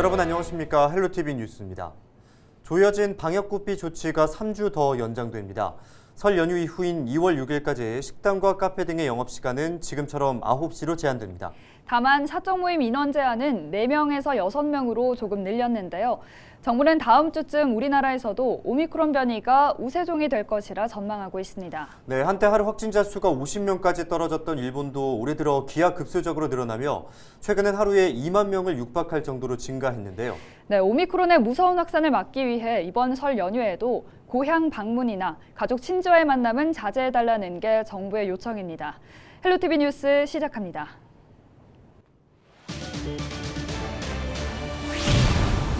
여러분 안녕하십니까 헬로티비 뉴스입니다. 조여진 방역구비 조치가 3주 더 연장됩니다. 설 연휴 이후인 2월 6일까지 식당과 카페 등의 영업시간은 지금처럼 9시로 제한됩니다. 다만 사적 모임 인원 제한은 4명에서 6명으로 조금 늘렸는데요. 정부는 다음 주쯤 우리나라에서도 오미크론 변이가 우세종이 될 것이라 전망하고 있습니다. 네, 한때 하루 확진자 수가 50명까지 떨어졌던 일본도 올해 들어 기하급수적으로 늘어나며 최근엔 하루에 2만 명을 육박할 정도로 증가했는데요. 네, 오미크론의 무서운 확산을 막기 위해 이번 설 연휴에도 고향 방문이나 가족 친지와의 만남은 자제해달라는 게 정부의 요청입니다. 헬로티비 뉴스 시작합니다.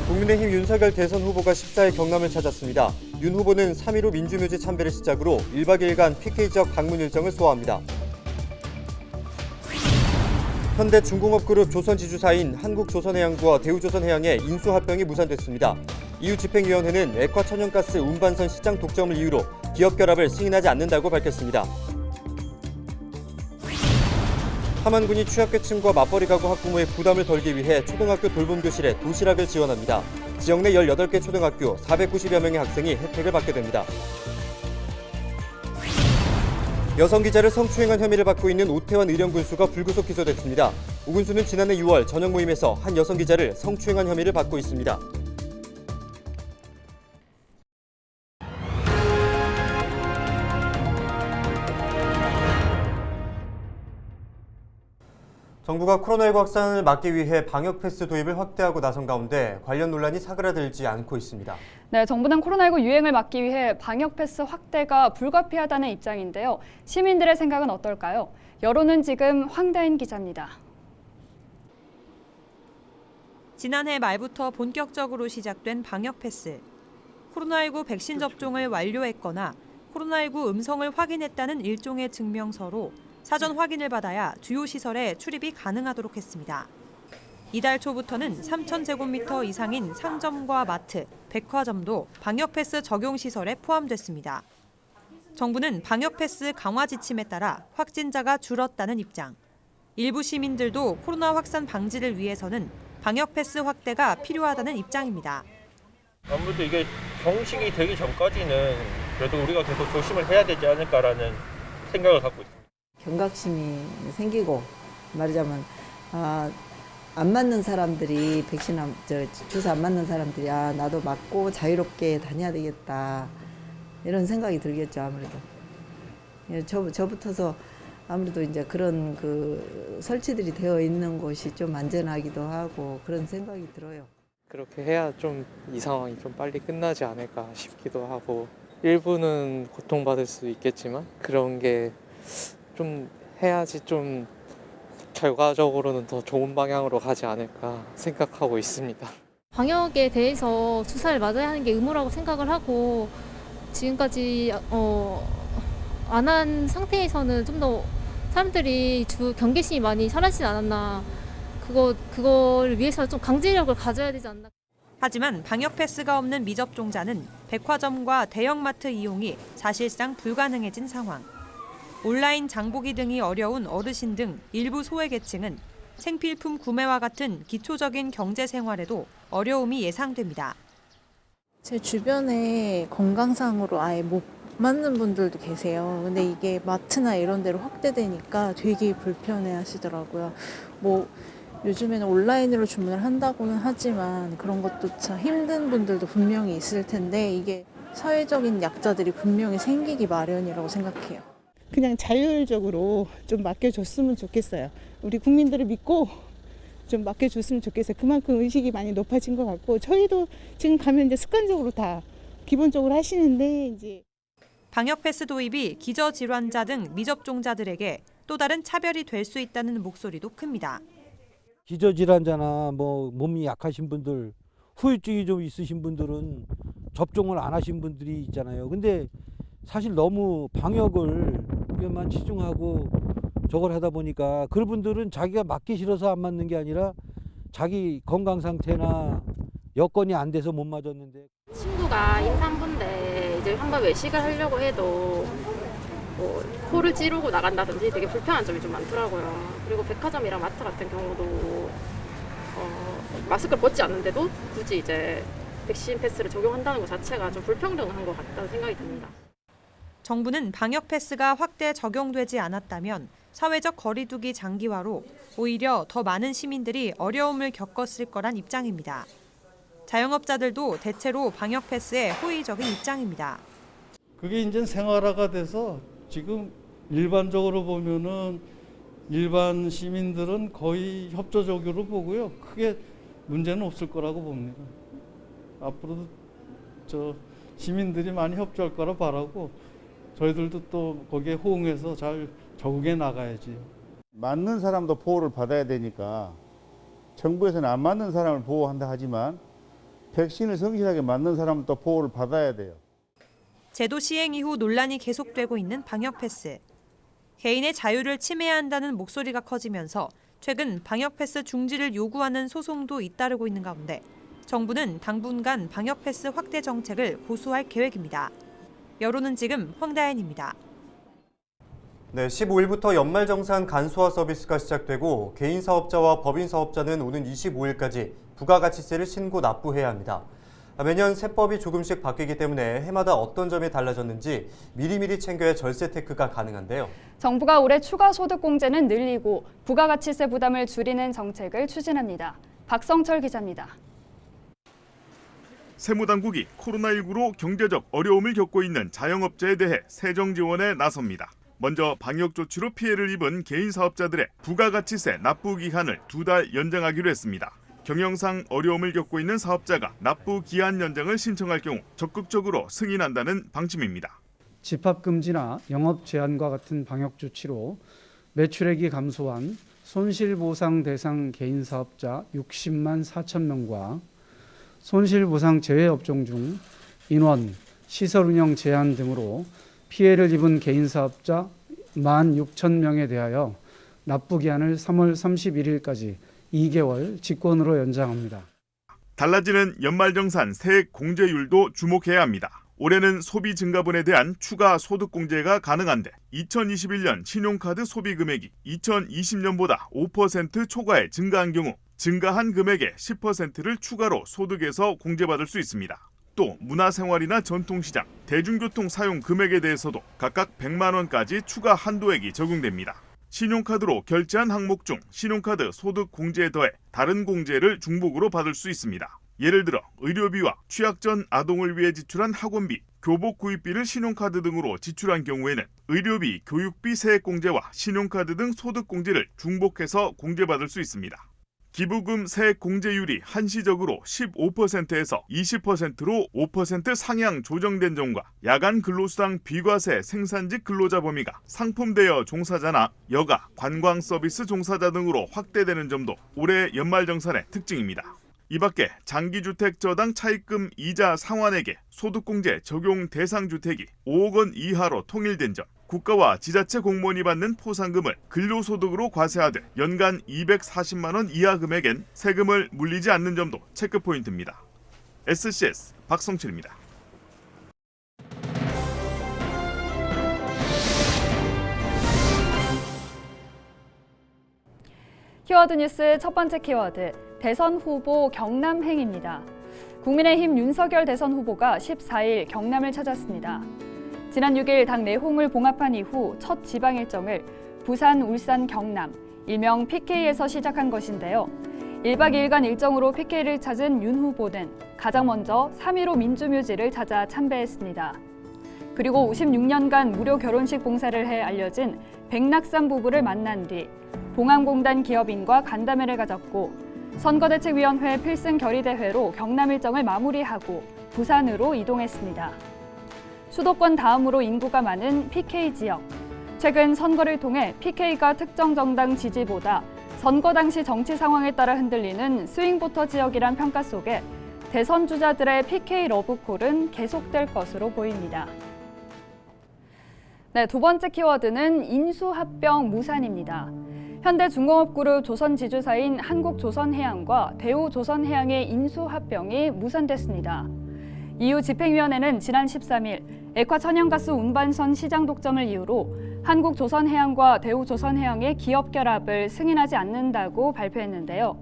국민의힘 윤석열 대선 후보가 14일 경남을 찾았습니다. 윤 후보는 3.15 민주묘지 참배를 시작으로 1박 2일간 PK 지역 방문 일정을 소화합니다. 현대 중공업그룹 조선지주사인 한국조선해양부와 대우조선해양의 인수합병이 무산됐습니다. 이후 집행위원회는 액화천연가스 운반선 시장 독점을 이유로 기업 결합을 승인하지 않는다고 밝혔습니다. 함안군이 취약계층과 맞벌이 가구 학부모의 부담을 덜기 위해 초등학교 돌봄 교실에 도시락을 지원합니다. 지역 내 18개 초등학교 490여 명의 학생이 혜택을 받게 됩니다. 여성 기자를 성추행한 혐의를 받고 있는 오태환 의령 군수가 불구속 기소됐습니다. 오 군수는 지난해 6월 저녁 모임에서 한 여성 기자를 성추행한 혐의를 받고 있습니다. 정부가 코로나19 확산을 막기 위해 방역 패스 도입을 확대하고 나선 가운데 관련 논란이 사그라들지 않고 있습니다. 네, 정부는 코로나19 유행을 막기 위해 방역 패스 확대가 불가피하다는 입장인데요. 시민들의 생각은 어떨까요? 여론은 지금 황다인 기자입니다. 지난해 말부터 본격적으로 시작된 방역 패스. 코로나19 백신 접종을 완료했거나 코로나19 음성을 확인했다는 일종의 증명서로 사전 확인을 받아야 주요 시설에 출입이 가능하도록 했습니다. 이달 초부터는 3,000제곱미터 이상인 상점과 마트, 백화점도 방역 패스 적용 시설에 포함됐습니다. 정부는 방역 패스 강화 지침에 따라 확진자가 줄었다는 입장. 일부 시민들도 코로나 확산 방지를 위해서는 방역 패스 확대가 필요하다는 입장입니다. 아무래도 이게 정식이 되기 전까지는 그래도 우리가 계속 조심을 해야 되지 않을까라는 생각을 갖고 있습니다. 경각심이 생기고 말하자면 아, 안 맞는 사람들이 백신 안, 저, 주사 안 맞는 사람들이 아 나도 맞고 자유롭게 다녀야 되겠다 이런 생각이 들겠죠 아무래도 예, 저 저부터서 아무래도 이제 그런 그 설치들이 되어 있는 곳이 좀 안전하기도 하고 그런 생각이 들어요. 그렇게 해야 좀 이 상황이 좀 빨리 끝나지 않을까 싶기도 하고 일부는 고통받을 수 있겠지만 그런 게 좀 해야지 좀 결과적으로는 더 좋은 방향으로 가지 않을까 생각하고 있습니다. 방역에 대해서 주사를 맞아야 하는 게 의무라고 생각을 하고 지금까지 어, 안 한 상태에서는 좀 더 사람들이 주 경계심이 많이 사라지지 않았나 그거 그걸 위해서 좀 강제력을 가져야 되지 않나. 하지만 방역 패스가 없는 미접종자는 백화점과 대형마트 이용이 사실상 불가능해진 상황. 온라인 장보기 등이 어려운 어르신 등 일부 소외계층은 생필품 구매와 같은 기초적인 경제 생활에도 어려움이 예상됩니다. 제 주변에 건강상으로 아예 못 맞는 분들도 계세요. 근데 이게 마트나 이런 데로 확대되니까 되게 불편해 하시더라고요. 뭐 요즘에는 온라인으로 주문을 한다고는 하지만 그런 것도 참 힘든 분들도 분명히 있을 텐데 이게 사회적인 약자들이 분명히 생기기 마련이라고 생각해요. 그냥 자율적으로 좀 맡겨줬으면 좋겠어요. 우리 국민들을 믿고 좀 맡겨줬으면 좋겠어요. 그만큼 의식이 많이 높아진 것 같고 저희도 지금 가면 이제 습관적으로 다 기본적으로 하시는데 이제 방역 패스 도입이 기저 질환자 등 미접종자들에게 또 다른 차별이 될 수 있다는 목소리도 큽니다. 기저 질환자나 뭐 몸이 약하신 분들, 후유증이 좀 있으신 분들은 접종을 안 하신 분들이 있잖아요. 근데 사실 너무 방역을 에만 치중하고 저걸 하다 보니까 그분들은 자기가 맞기 싫어서 안 맞는 게 아니라 자기 건강 상태나 여건이 안 돼서 못 맞았는데 친구가 임산부인데 이제 한번 외식을 하려고 해도 뭐 코를 찌르고 나간다든지 되게 불편한 점이 좀 많더라고요. 그리고 백화점이랑 마트 같은 경우도 어, 마스크를 벗지 않는데도 굳이 이제 백신 패스를 적용한다는 것 자체가 좀 불평등한 것 같다는 생각이 듭니다. 정부는 방역 패스가 확대 적용되지 않았다면 사회적 거리두기 장기화로 오히려 더 많은 시민들이 어려움을 겪었을 거란 입장입니다. 자영업자들도 대체로 방역 패스에 호의적인 입장입니다. 그게 이제 생활화가 돼서 지금 일반적으로 보면은 일반 시민들은 거의 협조적으로 보고요. 크게 문제는 없을 거라고 봅니다. 앞으로도 저 시민들이 많이 협조할 거라 바라고 저희들도 또 거기에 호응해서 잘 적응해 나가야지. 맞는 사람도 보호를 받아야 되니까 정부에서는 안 맞는 사람을 보호한다 하지만 백신을 성실하게 맞는 사람은 또 보호를 받아야 돼요. 제도 시행 이후 논란이 계속되고 있는 방역 패스. 개인의 자유를 침해한다는 목소리가 커지면서 최근 방역 패스 중지를 요구하는 소송도 잇따르고 있는 가운데 정부는 당분간 방역 패스 확대 정책을 고수할 계획입니다. 여론은 지금 황다현입니다. 네, 15일부터 연말정산 간소화 서비스가 시작되고 개인 사업자와 법인 사업자는 오는 25일까지 부가가치세를 신고 납부해야 합니다. 매년 세법이 조금씩 바뀌기 때문에 해마다 어떤 점이 달라졌는지 미리미리 챙겨야 절세 테크가 가능한데요. 정부가 올해 추가 소득 공제는 늘리고 부가가치세 부담을 줄이는 정책을 추진합니다. 박성철 기자입니다. 세무당국이 코로나19로 경제적 어려움을 겪고 있는 자영업자에 대해 세정 지원에 나섭니다. 먼저 방역 조치로 피해를 입은 개인 사업자들의 부가가치세 납부 기한을 두 달 연장하기로 했습니다. 경영상 어려움을 겪고 있는 사업자가 납부 기한 연장을 신청할 경우 적극적으로 승인한다는 방침입니다. 집합 금지나 영업 제한과 같은 방역 조치로 매출액이 감소한 손실 보상 대상 개인 사업자 60만 4천 명과 손실보상 제외 업종 중 인원, 시설 운영 제한 등으로 피해를 입은 개인 사업자 1만 6천 명에 대하여 납부 기한을 3월 31일까지 2개월 직권으로 연장합니다. 달라지는 연말정산 세액 공제율도 주목해야 합니다. 올해는 소비 증가분에 대한 추가 소득 공제가 가능한데 2021년 신용카드 소비 금액이 2020년보다 5% 초과에 증가한 경우 증가한 금액의 10%를 추가로 소득에서 공제받을 수 있습니다. 또 문화생활이나 전통시장, 대중교통 사용 금액에 대해서도 각각 100만 원까지 추가 한도액이 적용됩니다. 신용카드로 결제한 항목 중 신용카드 소득 공제에 더해 다른 공제를 중복으로 받을 수 있습니다. 예를 들어 의료비와 취약 전 아동을 위해 지출한 학원비, 교복 구입비를 신용카드 등으로 지출한 경우에는 의료비, 교육비 세액 공제와 신용카드 등 소득 공제를 중복해서 공제받을 수 있습니다. 기부금 세액 공제율이 한시적으로 15%에서 20%로 5% 상향 조정된 점과 야간 근로수당 비과세 생산직 근로자 범위가 상품 대여 종사자나 여가, 관광 서비스 종사자 등으로 확대되는 점도 올해 연말정산의 특징입니다. 이 밖에 장기주택 저당 차입금 이자 상환액의 소득공제 적용 대상 주택이 5억 원 이하로 통일된 점, 국가와 지자체 공무원이 받는 포상금을 근로소득으로 과세하듯 연간 240만 원 이하 금액엔 세금을 물리지 않는 점도 체크 포인트입니다. SCS 박성철입니다. 키워드 뉴스 첫 번째 키워드 대선 후보 경남행입니다. 국민의힘 윤석열 대선 후보가 14일 경남을 찾았습니다. 지난 6일 당 내홍을 봉합한 이후 첫 지방 일정을 부산, 울산, 경남, 일명 PK에서 시작한 것인데요. 1박 2일간 일정으로 PK를 찾은 윤 후보는 가장 먼저 3.15 민주묘지를 찾아 참배했습니다. 그리고 56년간 무료 결혼식 봉사를 해 알려진 백낙산 부부를 만난 뒤 봉암공단 기업인과 간담회를 가졌고 선거대책위원회 필승 결의대회로 경남 일정을 마무리하고 부산으로 이동했습니다. 수도권 다음으로 인구가 많은 PK 지역. 최근 선거를 통해 PK가 특정 정당 지지보다 선거 당시 정치 상황에 따라 흔들리는 스윙보터 지역이란 평가 속에 대선 주자들의 PK 러브콜은 계속될 것으로 보입니다. 네, 두 번째 키워드는 인수합병 무산입니다. 현대중공업그룹 조선지주사인 한국조선해양과 대우조선해양의 인수합병이 무산됐습니다. 이후 집행위원회는 지난 13일 액화 천연가스 운반선 시장 독점을 이유로 한국조선해양과 대우조선해양의 기업 결합을 승인하지 않는다고 발표했는데요.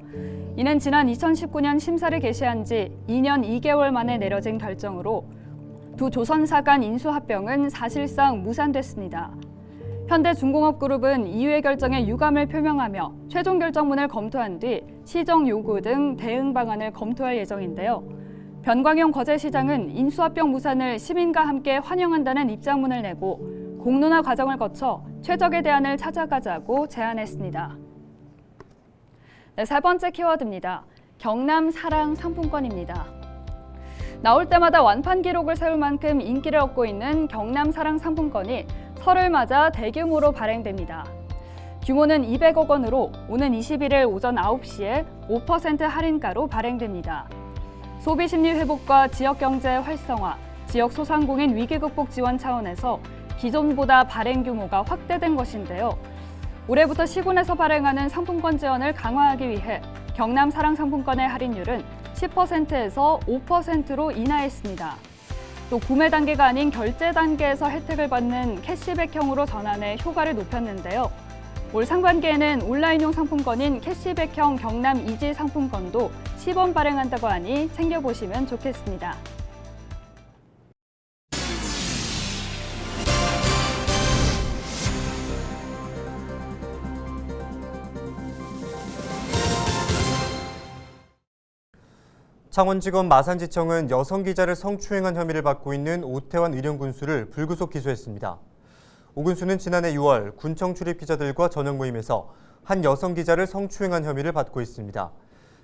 이는 지난 2019년 심사를 개시한 지 2년 2개월 만에 내려진 결정으로 두 조선사 간 인수합병은 사실상 무산됐습니다. 현대중공업그룹은 이후의 결정에 유감을 표명하며 최종 결정문을 검토한 뒤 시정 요구 등 대응 방안을 검토할 예정인데요. 변광용 거제시장은 인수합병 무산을 시민과 함께 환영한다는 입장문을 내고 공론화 과정을 거쳐 최적의 대안을 찾아가자고 제안했습니다. 네, 세 번째 키워드입니다. 경남 사랑 상품권입니다. 나올 때마다 완판 기록을 세울 만큼 인기를 얻고 있는 경남 사랑 상품권이 설을 맞아 대규모로 발행됩니다. 규모는 200억 원으로 오는 21일 오전 9시에 5% 할인가로 발행됩니다. 소비 심리 회복과 지역 경제 활성화, 지역 소상공인 위기 극복 지원 차원에서 기존보다 발행 규모가 확대된 것인데요. 올해부터 시군에서 발행하는 상품권 지원을 강화하기 위해 경남 사랑 상품권의 할인율은 10%에서 5%로 인하했습니다. 또 구매 단계가 아닌 결제 단계에서 혜택을 받는 캐시백형으로 전환해 효과를 높였는데요. 올 상반기에는 온라인용 상품권인 캐시백형 경남 이지 상품권도 시범 발행한다고 하니 챙겨보시면 좋겠습니다. 창원지검 마산지청은 여성 기자를 성추행한 혐의를 받고 있는 오태환 의령군수를 불구속 기소했습니다. 오 군수는 지난해 6월 군청 출입 기자들과 저녁 모임에서 한 여성 기자를 성추행한 혐의를 받고 있습니다.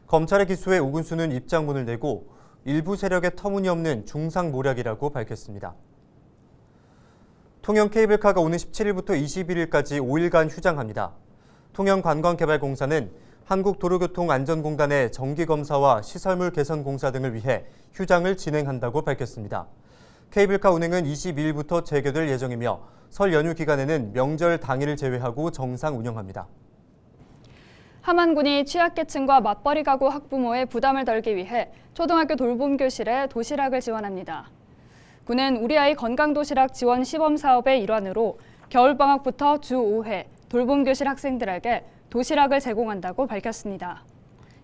검찰의 기소에 오 군수는 입장문을 내고 일부 세력의 터무니없는 중상 모략이라고 밝혔습니다. 통영 케이블카가 오는 17일부터 21일까지 5일간 휴장합니다. 통영관광개발공사는 한국도로교통안전공단의 정기검사와 시설물 개선 공사 등을 위해 휴장을 진행한다고 밝혔습니다. 케이블카 운행은 22일부터 재개될 예정이며 설 연휴 기간에는 명절 당일을 제외하고 정상 운영합니다. 함안군이 취약계층과 맞벌이 가구 학부모의 부담을 덜기 위해 초등학교 돌봄 교실에 도시락을 지원합니다. 군은 우리 아이 건강 도시락 지원 시범 사업의 일환으로 겨울방학부터 주 5회 돌봄 교실 학생들에게 도시락을 제공한다고 밝혔습니다.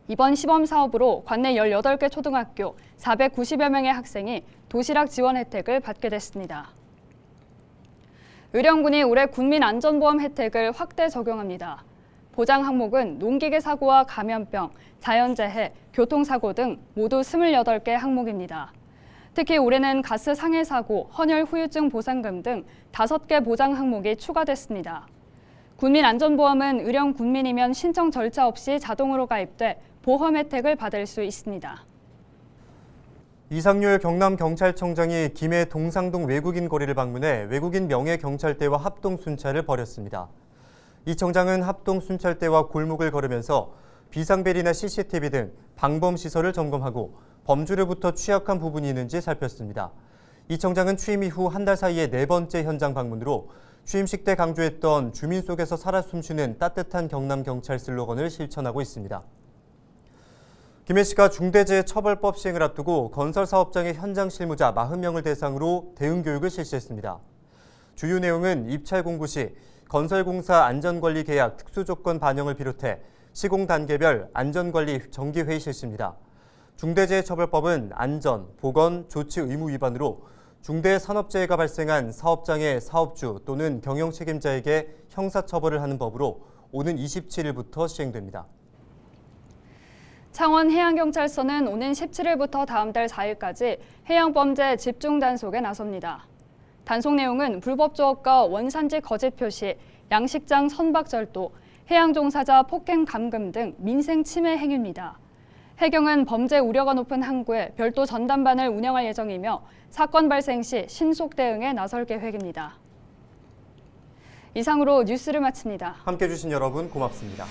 이번 시범 사업으로 관내 18개 초등학교 490여 명의 학생이 도시락 지원 혜택을 받게 됐습니다. 의령군이 올해 국민안전보험 혜택을 확대 적용합니다. 보장 항목은 농기계 사고와 감염병, 자연재해, 교통사고 등 모두 28개 항목입니다. 특히 올해는 가스 상해 사고, 헌혈 후유증 보상금 등 5개 보장 항목이 추가됐습니다. 국민안전보험은 의령 군민이면 신청 절차 없이 자동으로 가입돼 보험 혜택을 받을 수 있습니다. 이상률 경남경찰청장이 김해 동상동 외국인 거리를 방문해 외국인 명예 경찰대와 합동 순찰을 벌였습니다. 이 청장은 합동 순찰대와 골목을 걸으면서 비상벨이나 CCTV 등 방범 시설을 점검하고 범주로부터 취약한 부분이 있는지 살폈습니다. 이 청장은 취임 이후 한 달 사이에 네 번째 현장 방문으로 취임식 때 강조했던 주민 속에서 살아 숨쉬는 따뜻한 경남 경찰 슬로건을 실천하고 있습니다. 김해 씨가 중대재해처벌법 시행을 앞두고 건설 사업장의 현장 실무자 40명을 대상으로 대응 교육을 실시했습니다. 주요 내용은 입찰 공고 시 건설공사 안전관리 계약 특수조건 반영을 비롯해 시공 단계별 안전관리 정기회의 실시입니다. 중대재해처벌법은 안전, 보건, 조치 의무 위반으로 중대 산업재해가 발생한 사업장의 사업주 또는 경영 책임자에게 형사처벌을 하는 법으로 오는 27일부터 시행됩니다. 창원해양경찰서는 오는 17일부터 다음 달 4일까지 해양범죄 집중 단속에 나섭니다. 단속 내용은 불법 조업과 원산지 거짓 표시, 양식장 선박절도, 해양 종사자 폭행 감금 등 민생 침해 행위입니다. 해경은 범죄 우려가 높은 항구에 별도 전담반을 운영할 예정이며 사건 발생 시 신속 대응에 나설 계획입니다. 이상으로 뉴스를 마칩니다. 함께 해주신 여러분 고맙습니다.